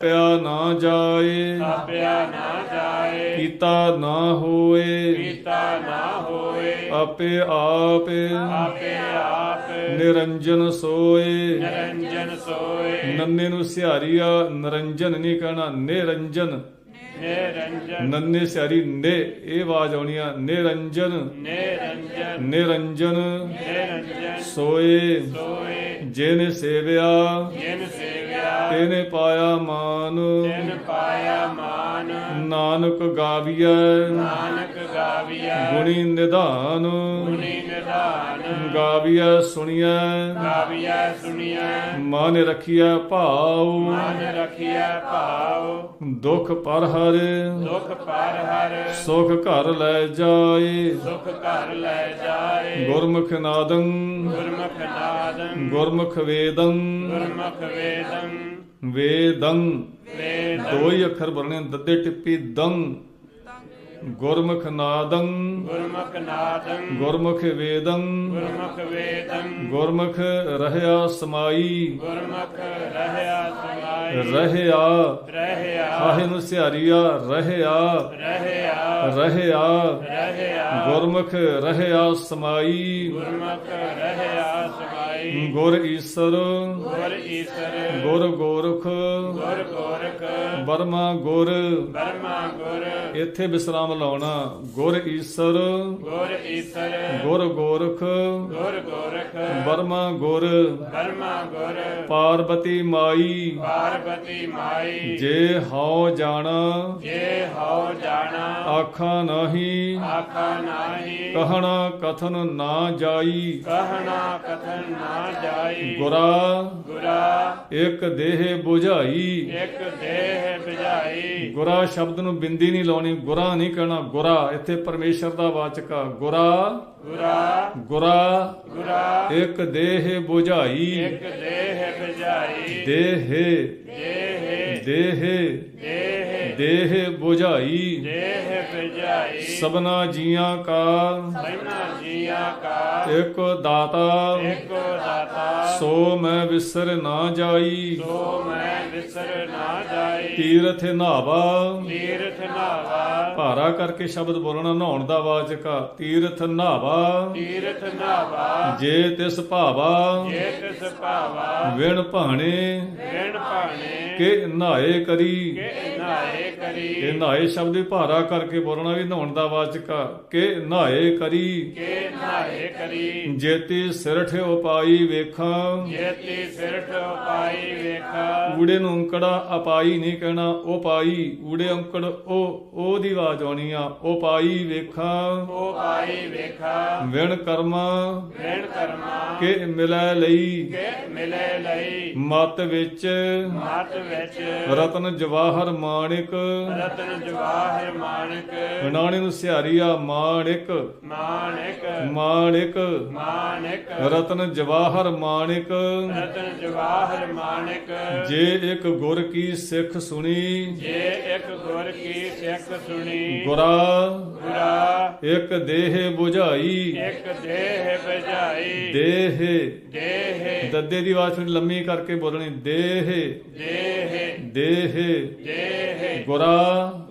ਪਿਆ ਨਾ ਜਾਏ ਆਪਿਆ ਨਾ ਜਾਏ ਕੀਤਾ ਨਾ ਹੋਏ ਕੀਤਾ ਨਾ ਹੋਏ ਆਪੇ ਆਪ ਆਪੇ ਆਪ ਨਿਰੰਜਨ ਸੋਏ। ਨਿਰੰਜਨ ਸੋਏ। ਨੰਨੇ ਨੂੰ ਸਿਹਾਰੀਆ ਨਿਰੰਜਨ ਨਹੀਂ ਕਹਿਣਾ ਨਿਰੰਜਨ। ਨਿਰੰਜਨ। ਨੰਨੇ ਸਿਹਾਰੀ ਨੇ ਇਹ ਆਵਾਜ਼ ਆਉਣੀ ਆ ਨਿਰੰਜਨ। ਨਿਰੰਜਨ। ਨਿਰੰਜਨ। ਨਿਰੰਜਨ। ਸੋਏ। ਸੋਏ। ਜਿਨ ਸੇਵਿਆ। ਜਿਨ ਸੇਵਿਆ। ਤੇਨੇ ਪਾਇਆ ਮਾਨ। ਤਿਨ ਪਾਇਆ ਮਾਨ। ਨਾਨਕ ਗਾਵੀਐ। ਨਾਨਕ ਗਾਵੀਆ ਗੁਣੀ ਨਿਧਾਨ। ਗੁਣੀ ਨਿਧਾਨ। ਗਾਵੀਐ ਸੁਣੀਐ। ਗਾਵੀਆ ਸੁਣੀਐ। ਮਨ ਰਖੀਐ ਭਾਉ। ਮਨ ਰਖੀਐ ਭਾਉ। ਦੁਖ ਪਰ ਹਰ ਦੁਖ ਪਰ ਹਰ। ਸੁਖ ਘਰ ਲੈ ਜਾਏ। ਸੁਖ ਘਰ ਲੈ ਜਾਏ। ਗੁਰਮੁਖ ਨਾਦੰ। ਗੁਰਮੁਖ ਨਾਦੰ। ਗੁਰਮੁਖ ਵੇਦੰ। ਗੁਰਮੁਖ ਵੇਦੰ। ਵੇਦੰ। ਵੇਦ। ਦੋ ਹੀ ਅੱਖਰ ਬੋਲਣੇ ਦੱਦੇ ਟਿੱਪੀ ਦੰ। ਗੁਰਮੁਖ ਨਾਦੰ ਗੁਰਮੁਖ ਨਾਦੰ ਗੁਰਮੁਖ ਵੇਦੰ। ਗੁਰਮੁਖ ਵੇਦੰ। ਗੁਰਮੁਖ ਰਹਿਆ ਸਮਾਈ। ਗੁਰਮੁਖ ਰਹਿਆ ਸਮਾਈ। ਰਹਿਆ। ਰਹਿਆ। ਕਾਹੇ ਨੂੰ ਸਿਹਾਰੀਆ ਰਹਿਆ। ਰਹਿਆ। ਰਹਿਆ। ਰਹਿਆ। ਗੁਰਮੁਖ ਰਹਿਆ ਸਮਾਈ। ਗੁਰਮੁਖ ਰਹਿਆ ਸਮਾਈ। ਗੁਰ ਈਸਰ। ਗੁਰ ਈਸਰ। ਗੁਰ ਗੋਰਖ। ਗੁਰ ਗੋਰਖ। ਬਰਮਾ ਗੁਰ। ਬਰਮਾ ਗੁਰ। ਇੱਥੇ ਵਿਸਰਾਮ ਲਾਉਣਾ। ਗੁਰ ਈਸਰ। ਗੁਰ ਈਸਰ। ਗੁਰ ਗੋਰਖ। ਗੁਰ ਗੋਰਖ। ਬਰਮਾ ਗੁਰ। ਬਰਮਾ ਗੁਰ। ਪਾਰਬਤੀ ਮਾਈ। ਪਾਰਬਤੀ ਮਾਈ। ਜੇ ਹਉ ਜਾਣਾ। ਜੇ ਹਉ ਜਾਣਾ। ਆਖਾਂ ਨਹੀਂ। ਆਖਾ ਨਾਹੀ। ਕਹਣਾ ਕਥਨ ਨਾ ਜਾਈ। ਕਹਿਣਾ ਕਥਨ ਨਾ ਜਾਈ। ਗੁਰਾ। ਗੁਰਾ। ਇੱਕ ਦੇਹ 부ਝਾਈ ਇੱਕ ਦੇਹ ਬੁਝਾਈ ਗੁਰਾ ਸ਼ਬਦ ਨੂੰ ਬਿੰਦੀ ਨਹੀਂ ਲਾਉਣੀ ਗੁਰਾ ਨਹੀਂ ਕਹਿਣਾ ਗੁਰਾ ਇੱਥੇ ਪਰਮੇਸ਼ਰ ਦਾ ਵਾਚਕ ਆ। ਗੁਰਾ ਗੁਰਾ ਗੁਰਾ ਗੁਰਾ। ਇੱਕ ਦੇਹ 부ਝਾਈ ਇੱਕ ਦੇਹ ਬੁਝਾਈ ਦੇਹ ਦੇਹ। ਦੇਹ। ਦੇਹ 부ਝਾਈ ਦੇਹ ਬੁਝਾਈ। ਸਬਨਾ ਜੀਆਂ ਕਾ ਸੈਨਾ ਜੀਆ ਕਾ ਇੱਕ ਦਾਤਾ। ਇੱਕੋ ਦਾਤਾ। ਸੋ ਮੈਂ ਵਿਸਰ ਨਾ ਜਾਈ। ਸੋ ਮੈਂ ਵਿਸਰ ਨਾ ਜਾਈ। ਤੀਰਥ ਨਾਵਾ। ਤੀਰਥ ਨਾਵਾ। ਭਾਰਾ ਕਰਕੇ ਸ਼ਬਦ ਬੋਲਣਾ ਨਹਾਉਣ ਦਾ ਵਾਚਕ ਤੀਰਥ ਨਾਵਾ। ਤੀਰਥ ਨਾਵਾ। ਜੇ ਤਿਸ ਭਾਵਾ। ਜੇ ਤਿਸ ਭਾਵਾ। ਵਿਣ ਭਾਣੇ। ਵਿਣ ਭਾਣੇ। ਕਿ ਨਹਾਏ ਕਰੀ। ਕਿ ਨਾਏ ਕਰੀ। ਇਹ ਨਹਾਏ ਸ਼ਬਦ ਵੀ ਭਾਰਾ ਕਰਕੇ ਬੋਲਣਾ ਵੀ ਨਹਾਉਣ ਦਾ ਵਾਚਕ। ਆ ਕਿ ਨਹਾਏ ਕਰੀ। ਕਿ ਨਾਏ ਕਰੀ। ਜੇਤੀ ਸਿਰਠ ਉਪਾਈ ਵੇਖਾਂ। ਜੇਤੀ ਸਿਰਠ ਪਾਈ ਵੇਖਾ। ਊੜੇ ਨੂੰ ਅੰਕੜਾ ਅਪਾਈ ਨਹੀਂ ਕਹਿਣਾ ਉਹ ਪਾਈ। ਊੜੇ ਅੰਕੜ ਉਹ ਉਹ ਦੀ ਆਵਾਜ਼ ਆਉਣੀ ਆ ਉਹ ਪਾਈ ਵੇਖਾਂ। ਉਹ ਪਾਈ ਵੇਖਾ। ਵਿਣ ਕਰਮਾ। ਵਿਣ ਕਰਮਾ। ਕਿ ਮਿਲੈ ਲਈ। ਕਿ ਮਿਲੇ ਲਈ। ਮਤ ਵਿੱਚ। ਮਤ ਵਿੱਚ। ਰਤਨ ਜਵਾਹਰ ਮਾਣਿਕ। ਰਤਨ ਜਵਾਹਰ ਮਾਨਕ ਨਾਣੇ ਨੂੰ ਸਿਹਾਰੀਆ ਮਾਣਿਕ। ਮਾਨਕ ਮਾਣਿਕ। ਮਾਨਕ ਰਤਨ ਜਵਾਹਰ ਮਾਣਿਕ। ਰਤਨ ਜਵਾਹਰ ਮਾਨਕ ਜੇ ਇੱਕ ਗੁਰ ਕੀ ਸਿੱਖ ਸੁਣੀ। ਜੇ ਇੱਕ ਗੁਰ ਕੀ ਸਿੱਖ ਸੁਣੀ। ਗੁਰਾ। ਗੁਰਾ। ਇੱਕ ਦੇਹ 부ਝਾਈ ਇੱਕ ਦੇਹ ਬਜਾਈ ਦੇਹ। ਦੇਹ। ਦੱਦੇ ਦੀ ਆਵਾਜ਼ ਲੰਮੀ ਕਰਕੇ ਬੋਲਣੀ। ਦੇਹ। ਦੇਹ। ਦੇਹ ਦੇਹ। ਗੁਰਾ ਗੁਰਾ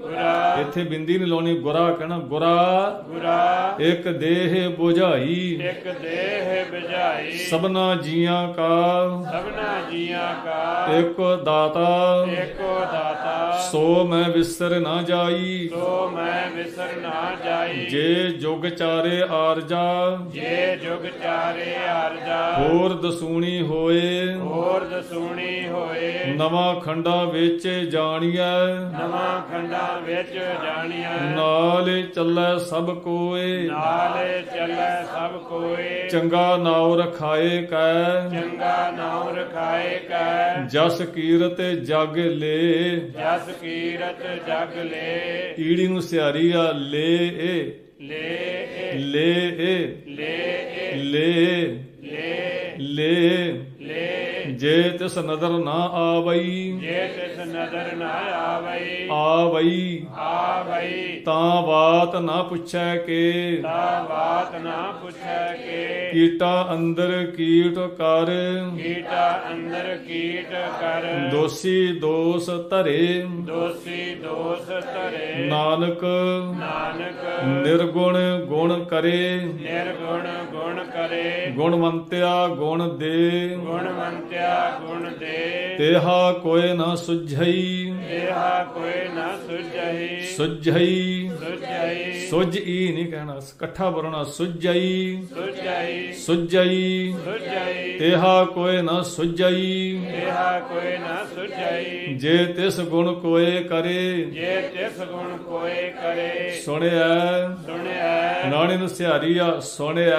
ਇੱਥੇ ਬਿੰਦੀ ਨਹੀਂ ਲਾਉਣੀ ਗੁਰਾ ਕਹਿਣਾ ਗੁਰਾ। ਗੁਰਾ। ਇੱਕ ਦੇਹ 부ਝਾਈ ਇੱਕ ਦੇਹ ਬਜਾਈ ਸਭਨਾ ਜੀਆਂ ਕਾ। ਸਭਨਾ ਜੀਆਂ ਕਾ। ਇੱਕ ਦਾਤਾ। ਏਕੋ ਦਾਤਾ। ਸੋ ਮੈਂ ਵਿਸਰ ਨਾ ਜਾਈ। ਸੋ ਮੈਂ ਵਿਸਰ ਨਾ ਜਾਈ। ਜੇ ਜੁਗ ਚਾਰੇ ਆਰਜਾ। ਜੇ ਜੁਗ ਚਾਰੇ ਅਰਜਾ ਹੋਰ ਦਸੂਣੀ ਹੋਏ। ਹੋਰ ਦਸੂਣੀ ਹੋਏ। ਨਵਾਂ ਖੰਡਾ ਵਿੱਚ ਜਾਣੀਐ। ਨਵਾਂ ਖੰਡਾਂ ਵਿੱਚ ਜਾਣੀਆਂ ਨਾਲ ਚੱਲੈ ਸਭ ਕੋਏ। ਨਾਲੇ ਚੱਲੈ ਸਭ ਕੋਏ। ਚੰਗਾ ਨਾਉ ਰਖਾਏ ਕੈ। ਚੰਗਾ ਨਾਮ ਰਖਾਏ ਕੈ। ਜਸ ਕੀਰਤ ਜਗ ਲੇ। ਜਸ ਕੀਰਤ ਜਗ ਲੈ। ਈੜੀ ਨੂੰ ਸਿਆਰੀ ਆ ਲੇ ਏ। ਲੈ ਏ, ਲੇ ਏ। ਲੈ ਏ, ਲੈ। ਲੇ। ਲੈ। ਜੇ ਤਿਸ ਨਦਰ ਨਾ ਆਵਈ ਜੇ ਤਿਸ ਨਦਰ ਨਾ ਆਵਈ ਆਵਈ ਆਵਈ। ਤਾਂ ਬਾਤ ਨਾ ਪੁੱਛੈ ਕੇ। ਤਾ ਬਾਤ ਨਾ ਪੁੱਛੈ ਕੇ। ਕੀਟਾ ਅੰਦਰ ਕੀਟ ਕਰ। ਕੀਟਾ ਅੰਦਰ ਕੀਟ ਕਰ। ਦੋਸੀ ਦੋਸ ਧਰੇ। ਦੋਸੀ ਦੋਸ ਧਰੇ। ਨਾਨਕ ਨਾਨਕ ਨਿਰਗੁਣ ਗੁਣ ਕਰੇ। ਨਿਰਗੁਣ ਗੁਣ ਕਰੇ। ਗੁਣਵੰਤਿਆ ਗੁਣ ਦੇ। ਗੁਣਵੰਤਿਆ ਗੁਣ ਦੇ। ਤੇਹਾ ਕੋਇ ਨਾ ਸੁਝਈ। ਇਹਾ ਕੋਈ ਨਾ ਸੁਝਈ। ਸੁਝਈ। ਸੁਝ ਈ ਨਹੀਂ ਕਹਿਣਾ ਇਕੱਠਾ ਬੋਲਣਾ ਸੁਝਈ ਸੁਝਈ ਸੁਝਈ ਸੁਝਈ ਤੇਹਾ ਕੋਇ ਨਾ ਸੁਝਈ ਇਹਾ ਕੋਈ ਨਾ ਸੁਝਈ ਜੇ ਤਿਸ ਗੁਣ ਕੋਏ ਕਰੇ। ਜੇ ਤਿਸ ਗੁਣ ਕੋਈ ਕਰੇ। ਸੁਣਿਆ ਸੁਣਿਆ ਨਾਣੀ ਨੂੰ ਸਿਹਾਰੀਆ ਸੁਣਿਆ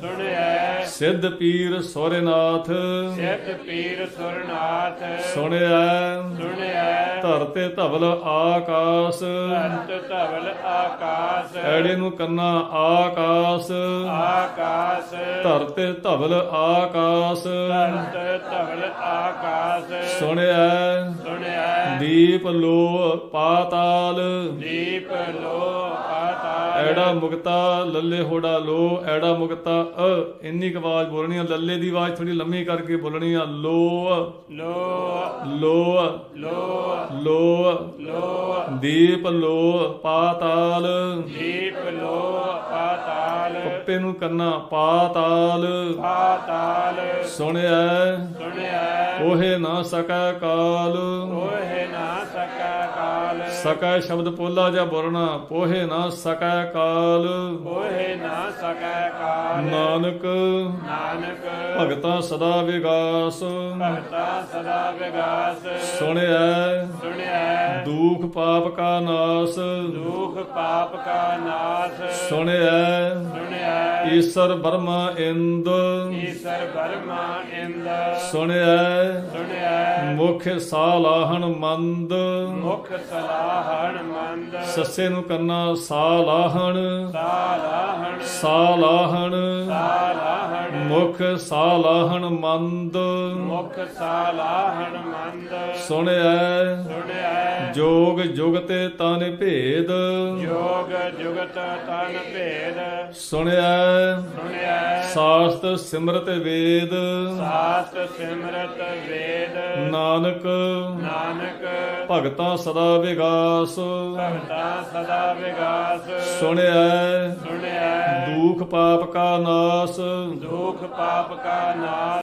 ਸੁਣਿਆ ਸਿੱਧ ਪੀਰ ਸੋਰੇਨਾਥ। ਸਿੱਧ ਪੀਰ ਸੁਰਨਾਥ। ਸੁਣਿਆ ਸੁਣਿਆ ਧਰਤੇ ਧਵਲ ਆਕਾਸ। ਧਰਤ ਧਵਲ ਆਕਾਸ। ਐੜੇ ਨੂੰ ਕੰਨਾ ਆਕਾਸ। ਆਕਾਸ। ਧਰਤੇ ਧਵਲ ਆਕਾਸ। ਧਰਤ ਧਵਲ ਆਕਾਸ। ਸੁਣਿਆ ਸੁਣਿਆ ਦੀਪ ਲੋ ਪਾਤਾਲ। ਦੀਪ ਲੋ ਪਾਤਾਲ। ਐੜਾ ਮੁਕਤਾ ਲੱਲੇ ਹੋੜਾ ਲੋ ਐੜਾ ਮੁਕਤਾ ਅ। ਇੰਨੀ ਆਵਾਜ਼ ਬੋਲਣੀ ਆ ਲੱਲੇ ਦੀ ਆਵਾਜ਼ ਥੋੜੀ ਲੰਮੀ ਕਰਕੇ ਬੋਲਣੀ ਆ। ਲੋ ਲੋ ਲੋ ਲੋ ਲੋ ਲੋ ਦੀਪ ਲੋ ਪਾਤਾਲ। ਦੀਪ ਲੋ ਪਾਤਾਲ। ਪੱਪੇ ਨੂੰ ਕੰਨਾ ਪਾਤਾਲ। ਪਾਤਾਲ। ਸੁਣਿਆ ਸੁਣਿਆ ਕੋਹੇ ਨਾ ਸਕੈ ਕਾਲ। ਕੋਹਿ ਨਾ ਸਕਾ ਕਾਲ। ਸਕੈ ਸ਼ਬਦ ਪੋਲਾ ਜਾਂ ਬੋਲਣਾ ਪੋਹੇ ਨਾ ਸਕੈ ਕਾਲ। ਕੋਹਿ ਨਾ ਸਕਾ ਕਾਲ। ਨਾਨਕ। ਨਾਨਕ। ਭਗਤਾ ਸਦਾ ਵਿਗਾਸ। ਭਗਤਾ ਸਦਾ ਵਿਗਾਸ। ਸੁਣਿਆ ਸੁਣਿਆ ਦੁਖ ਪਾਪ ਕਾ ਨਾਸ। ਦੁਖ ਪਾਪ ਕਾ ਨਾਸ। ਸੁਣਿਆ ਸੁਣਿਆ ਈਸ਼ਰ ਬਰਮਾ ਇੰਦ। ਈਸ਼ਰ ਬਰਮਾ ਇੰਦ। ਸੁਣਿਆ ਸੁਣਿਆ ਮੁਖ ਸਾਲਾਹਣ ਮੰਦ। ਮੁਖ ਸਲਾਹਣ ਮੰਦ। ਸੱਸੇ ਨੂੰ ਕੰਨਾ ਸਾਲਾਹਣ। ਸਾਲਾਹਣ। ਸਾਲਾਹਣ। ਸਾਲਾਹਣ। ਮੁਖ ਸਾਲਾਹਣ ਮੰਦ। ਮੁਖ ਸਾਲਾਹਣ ਮੰਦ। ਸੁਣਿਆ ਸੁਣਿਆ ਜੋਗ ਜੁਗ ਤੇ ਤਨ ਭੇਦ। ਯੋਗ ਜੁਗਤ ਤਨ ਭੇਦ। ਸੁਣਿਆ। ਸੁਣਿਆ। ਸਾਸਤ ਸਿਮਰਤ ਵੇਦ। ਸਾਸਤ ਸਿਮਰਤ ਵੇਦ। ਨਾਨਕ। ਨਾਨਕ। ਭਗਤਾ ਸਦਾ ਵਿਗਾਸ। ਭਗਤਾ ਸਦਾ ਵਿਗਾਸ। ਸੁਣਿਆ। ਸੁਣਿਆ। ਦੁਖ ਪਾਪ ਕਾ ਨਾਸ। ਦੁਖ ਪਾਪ ਕਾ ਨਾਸ।